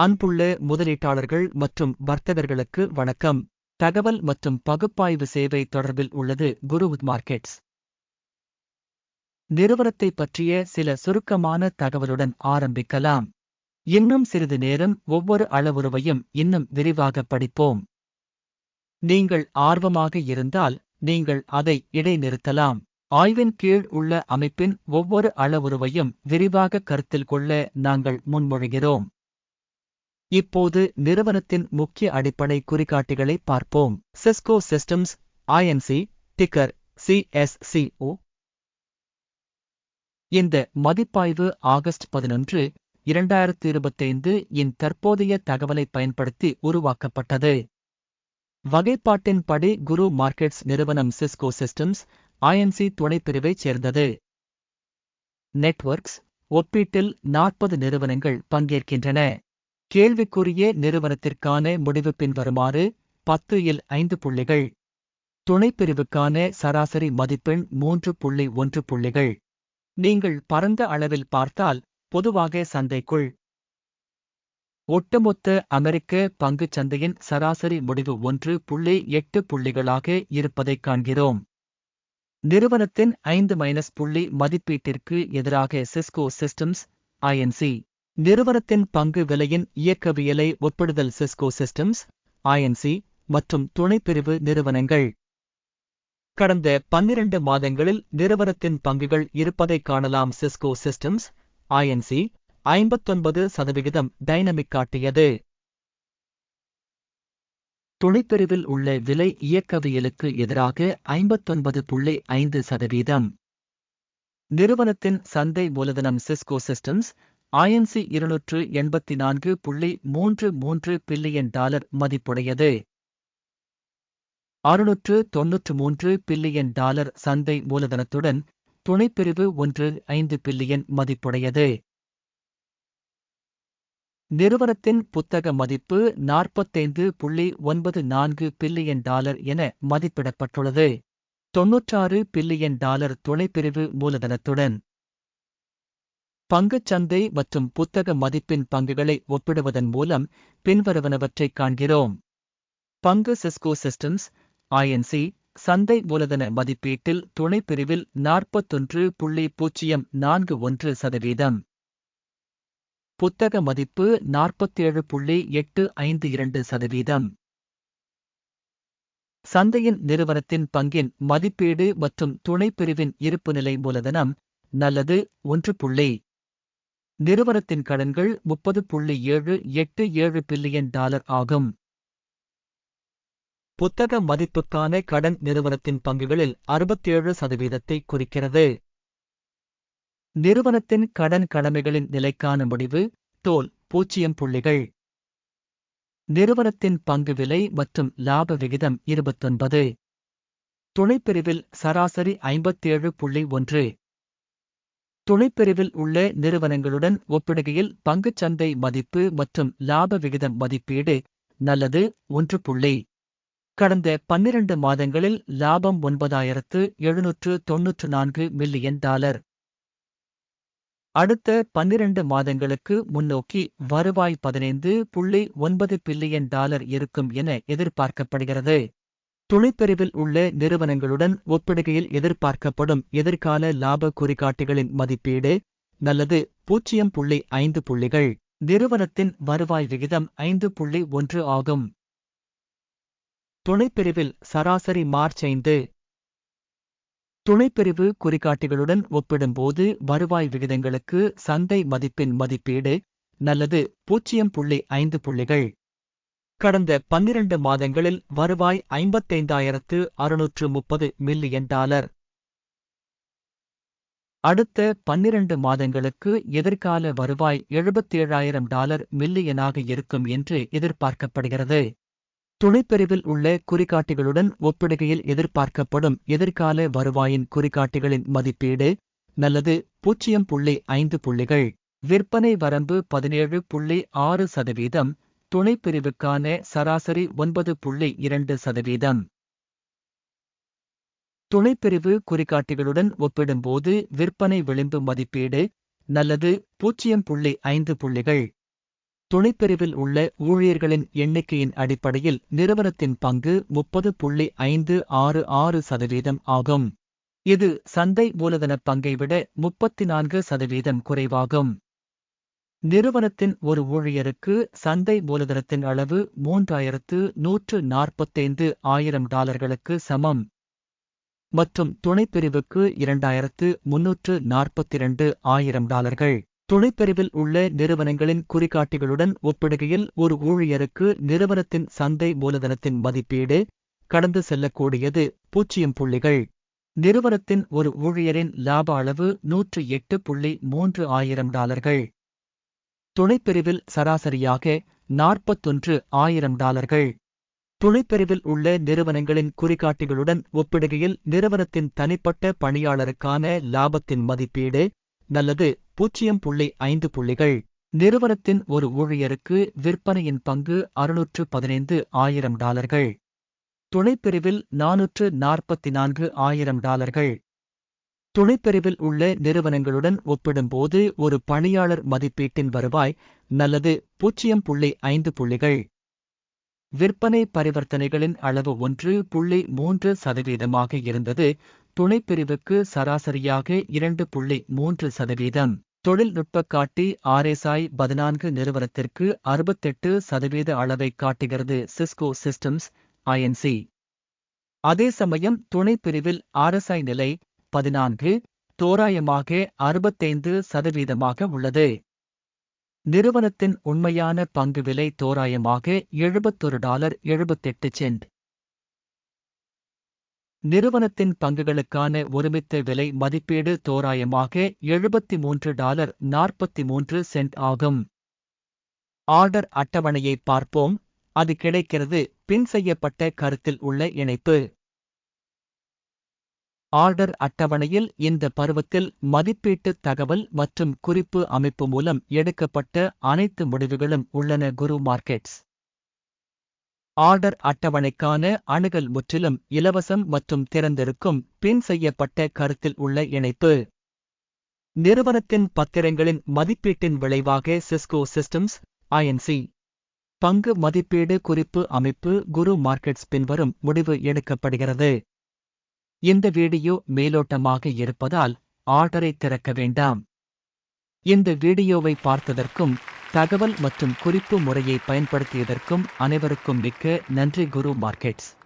அன்புள்ள முதலீட்டாளர்கள் மற்றும் வர்த்தகர்களுக்கு வணக்கம். தகவல் மற்றும் பகுப்பாய்வு சேவை தொடர்பில் உள்ளது குருவுத் மார்க்கெட்ஸ். நிறுவனத்தை பற்றிய சில சுருக்கமான தகவலுடன் ஆரம்பிக்கலாம். இன்னும் சிறிது நேரம் ஒவ்வொரு அளவுருவையும் இன்னும் விரிவாக படிப்போம். நீங்கள் ஆர்வமாக இருந்தால் நீங்கள் அதை இடைநிறுத்தலாம். ஆய்வின் கீழ் உள்ள அமைப்பின் ஒவ்வொரு அளவுருவையும் விரிவாக கருத்தில் கொள்ள நாங்கள் முன்மொழிகிறோம். இப்போது நிறுவனத்தின் முக்கிய அடிப்படை குறிகாட்டிகளை பார்ப்போம். Cisco Systems INC ticker CSCO இந்த மதிப்பாய்வு ஆகஸ்ட் பதினொன்று இரண்டாயிரத்து இருபத்தைந்து இன் தற்போதைய தகவலை பயன்படுத்தி உருவாக்கப்பட்டது. வகைப்பாட்டின்படி குரு மார்க்கெட்ஸ் நிறுவனம் சிஸ்கோ சிஸ்டம்ஸ் ஐஎன்சி துணைப்பிரிவைச் சேர்ந்தது. நெட்வொர்க்ஸ் ஒப்பீட்டில் நாற்பது நிறுவனங்கள் பங்கேற்கின்றன. கேள்விக்குரிய நிறுவனத்திற்கான முடிவு பின்வருமாறு பத்து இல் ஐந்து புள்ளிகள். துணைப்பிரிவுக்கான சராசரி மதிப்பெண் மூன்று புள்ளி ஒன்று புள்ளிகள். நீங்கள் பரந்த அளவில் பார்த்தால் பொதுவாக சந்தைக்குள். ஒட்டுமொத்த அமெரிக்க பங்குச் சந்தையின் சராசரி முடிவு ஒன்று புள்ளி எட்டு புள்ளிகளாக இருப்பதைக் காண்கிறோம். நிறுவனத்தின் ஐந்து மைனஸ் புள்ளி மதிப்பீட்டிற்கு எதிராக சிஸ்கோ சிஸ்டம்ஸ் ஐஎன்சி நிறுவனத்தின் பங்கு விலையின் இயக்கவியலை ஒப்பிடுதல் சிஸ்கோ சிஸ்டம்ஸ் ஐஎன்சி மற்றும் துணைப்பிரிவு நிறுவனங்கள். கடந்த பன்னிரண்டு மாதங்களில் நிறுவனத்தின் பங்குகள் இருப்பதைக் காணலாம் சிஸ்கோ சிஸ்டம்ஸ் ஐஎன்சி ஐம்பத்தொன்பது சதவிகிதம் டைனமிக் காட்டியது. துணைப்பிரிவில் உள்ள விலை இயக்கவியலுக்கு எதிராக ஐம்பத்தொன்பது புள்ளி ஐந்து சதவீதம். நிறுவனத்தின் சந்தை மூலதனம் சிஸ்கோ சிஸ்டம்ஸ் ஐஎன்சி இருநூற்று எண்பத்தி நான்கு புள்ளி மூன்று மூன்று பில்லியன் டாலர் மதிப்புடையது. அறுநூற்று தொன்னூற்று மூன்று பில்லியன் டாலர் சந்தை மூலதனத்துடன் துணைப்பிரிவு ஒன்று ஐந்து பில்லியன் மதிப்புடையது. நிறுவனத்தின் புத்தக மதிப்பு நாற்பத்தைந்து புள்ளி ஒன்பது நான்கு பில்லியன் டாலர் என மதிப்பிடப்பட்டுள்ளது. தொன்னூற்றாறு பில்லியன் டாலர் துணைப்பிரிவு மூலதனத்துடன் பங்குச்சந்தை மற்றும் புத்தக மதிப்பின் பங்குகளை ஒப்பிடுவதன் மூலம் பின்வருவனவற்றைக் காண்கிறோம். பங்கு சிஸ்கோ சிஸ்டம்ஸ் ஐஎன்சி சந்தை மூலதன மதிப்பீட்டில் துணைப்பிரிவில் நாற்பத்தொன்று புள்ளி பூஜ்ஜியம் நான்கு ஒன்று சதவீதம். புத்தக மதிப்பு நாற்பத்தேழு புள்ளி எட்டு ஐந்து இரண்டு சதவீதம். சந்தையின் நிறுவனத்தின் பங்கின் மதிப்பீடு மற்றும் துணைப்பிரிவின் இருப்புநிலை மூலதனம் நல்லது ஒன்று புள்ளி நிறுவனத்தின் கடன்கள் முப்பது புள்ளி ஏழு எட்டு ஏழு பில்லியன் டாலர் ஆகும். புத்தக மதிப்புக்கான கடன் நிறுவனத்தின் பங்குகளில் அறுபத்தேழு சதவீதத்தை குறிக்கிறது. நிறுவனத்தின் கடன் கடமைகளின் நிலைக்கான முடிவு தோல் பூஜ்ஜியம் புள்ளிகள். நிறுவனத்தின் பங்கு விலை மற்றும் லாப விகிதம் இருபத்தொன்பது. துணைப்பிரிவில் சராசரி ஐம்பத்தேழு புள்ளி ஒன்று துணைப்பிரிவில் உள்ள நிறுவனங்களுடன் ஒப்பிடுகையில் பங்குச்சந்தை மதிப்பு மற்றும் லாப விகிதம் மதிப்பீடு நல்லது ஒன்று புள்ளி. கடந்த பன்னிரண்டு மாதங்களில் லாபம் ஒன்பதாயிரத்து எழுநூற்று தொன்னூற்று நான்கு மில்லியன் டாலர். அடுத்த பன்னிரண்டு மாதங்களுக்கு முன்னோக்கி வருவாய் பதினைந்து புள்ளி ஒன்பது பில்லியன் டாலர் இருக்கும் என எதிர்பார்க்கப்படுகிறது. துணைப்பிரிவில் உள்ள நிறுவனங்களுடன் ஒப்பிடுகையில் எதிர்பார்க்கப்படும் எதிர்கால லாப குறிகாட்டிகளின் மதிப்பீடு நல்லது பூஜ்ஜியம் புள்ளி ஐந்து புள்ளிகள். நிறுவனத்தின் வருவாய் விகிதம் ஐந்து புள்ளி ஒன்று ஆகும். துணைப்பிரிவில் சராசரி மார்ச் ஐந்து. துணைப்பிரிவு குறிகாட்டிகளுடன் ஒப்பிடும்போது வருவாய் விகிதங்களுக்கு சந்தை மதிப்பின் மதிப்பீடு நல்லது பூஜ்ஜியம் புள்ளி ஐந்து புள்ளிகள். கடந்த பன்னிரண்டு மாதங்களில் வருவாய் ஐம்பத்தைந்தாயிரத்து அறுநூற்று முப்பது மில்லியன் டாலர். அடுத்த பன்னிரண்டு மாதங்களுக்கு எதிர்கால வருவாய் எழுபத்தேழாயிரம் டாலர் மில்லியனாக இருக்கும் என்று எதிர்பார்க்கப்படுகிறது. துணைப்பிரிவில் உள்ள குறிகாட்டிகளுடன் ஒப்பிடுகையில் எதிர்பார்க்கப்படும் எதிர்கால வருவாயின் குறிகாட்டிகளின் மதிப்பீடு நல்லது பூஜ்ஜியம் புள்ளி ஐந்து புள்ளிகள் விற்பனை வரம்பு பதினேழு புள்ளி ஆறு சதவீதம் துணைப்பிரிவுக்கான சராசரி ஒன்பது புள்ளி இரண்டு சதவீதம். துணைப்பிரிவு குறிகாட்டிகளுடன் ஒப்பிடும்போது விற்பனை விளிம்பு மதிப்பீடு நல்லது பூஜ்ஜியம் புள்ளி ஐந்து புள்ளிகள். துணைப்பிரிவில் உள்ள ஊழியர்களின் எண்ணிக்கையின் அடிப்படையில் நிறுவனத்தின் பங்கு முப்பது புள்ளி ஐந்து ஆறு ஆறு சதவீதம் ஆகும். இது சந்தை மூலதன பங்கை விட முப்பத்தி நான்கு சதவீதம் குறைவாகும். நிறுவனத்தின் ஒரு ஊழியருக்கு சந்தை மூலதனத்தின் அளவு மூன்றாயிரத்து நூற்று நாற்பத்தைந்து ஆயிரம் டாலர்களுக்கு சமம். மற்றும் துணைப்பிரிவுக்கு இரண்டாயிரத்து முன்னூற்று நாற்பத்திரண்டு ஆயிரம் டாலர்கள். துணைப்பிரிவில் உள்ள நிறுவனங்களின் குறிகாட்டிகளுடன் ஒப்பிடுகையில் ஒரு ஊழியருக்கு நிறுவனத்தின் சந்தை மூலதனத்தின் மதிப்பீடு கடந்து செல்லக்கூடியது பூஜ்ஜியம் புள்ளிகள். நிறுவனத்தின் ஒரு ஊழியரின் லாப அளவு நூற்று எட்டு புள்ளி மூன்று ஆயிரம் டாலர்கள். துணைப்பிரிவில் சராசரியாக நாற்பத்தொன்று ஆயிரம் டாலர்கள். துணைப்பிரிவில் உள்ள நிறுவனங்களின் குறிகாட்டிகளுடன் ஒப்பிடுகையில் நிறுவனத்தின் தனிப்பட்ட பணியாளருக்கான லாபத்தின் மதிப்பீடு நல்லது பூஜ்ஜியம் புள்ளி ஐந்து புள்ளிகள். நிறுவனத்தின் ஒரு ஊழியருக்கு விற்பனையின் பங்கு அறுநூற்று பதினைந்து ஆயிரம் டாலர்கள். துணைப்பிரிவில் நானூற்று நாற்பத்தி நான்கு ஆயிரம் டாலர்கள். துணைப்பிரிவில் உள்ள நிறுவனங்களுடன் ஒப்பிடும்போது ஒரு பணியாளர் மதிப்பீட்டின் வருவாய் நல்லது பூஜ்ஜியம் புள்ளி ஐந்து புள்ளிகள். விற்பனை பரிவர்த்தனைகளின் அளவு ஒன்று புள்ளி மூன்று சதவீதமாக இருந்தது. துணைப்பிரிவுக்கு சராசரியாக இரண்டு புள்ளி மூன்று சதவீதம். தொழில்நுட்ப காட்டி ஆர்எஸ்ஐ பதினான்கு நிறுவனத்திற்கு அறுபத்தெட்டு சதவீத அளவை காட்டுகிறது சிஸ்கோ சிஸ்டம்ஸ் ஐஎன்சி அதே சமயம் துணைப்பிரிவில் ஆர்எஸ்ஐ நிலை பதினான்கு தோராயமாக அறுபத்தைந்து சதவீதமாக உள்ளது. நிறுவனத்தின் உண்மையான பங்கு விலை தோராயமாக எழுபத்தொரு டாலர் எழுபத்தெட்டு சென்ட். நிறுவனத்தின் பங்குகளுக்கான ஒருமித்த விலை மதிப்பீடு தோராயமாக எழுபத்தி மூன்று டாலர் நாற்பத்தி மூன்று சென்ட் ஆகும். ஆர்டர் அட்டவணையை பார்ப்போம். அது கிடைக்கிறது. பின் செய்யப்பட்ட கருத்தில் உள்ள இணைப்பு. ஆர்டர் அட்டவணையில் இந்த பருவத்தில் மதிப்பீட்டு தகவல் மற்றும் குறிப்பு அமைப்பு மூலம் எடுக்கப்பட்ட அனைத்து முடிவுகளும் உள்ளன குரு மார்க்கெட்ஸ். ஆர்டர் அட்டவணைக்கான அணுகல் முற்றிலும் இலவசம் மற்றும் திறந்திருக்கும் பின் செய்யப்பட்ட கருத்தில் உள்ள இணைப்பு. நிறுவனத்தின் பத்திரங்களின் மதிப்பீட்டின் விளைவாக சிஸ்கோ சிஸ்டம்ஸ் ஐஎன்சி பங்கு மதிப்பீடு குறிப்பு அமைப்பு குரு மார்க்கெட்ஸ் பின்வரும் முடிவு எடுக்கப்படுகிறது. இந்த வீடியோ மேலோட்டமாக இருப்பதால் ஆர்டரை திறக்க வேண்டாம். இந்த வீடியோவை பார்த்ததற்கும் தகவல் மற்றும் குறிப்பு முறையை பயன்படுத்தியதற்கும் அனைவருக்கும் மிக்க நன்றி குரு மார்க்கெட்ஸ்.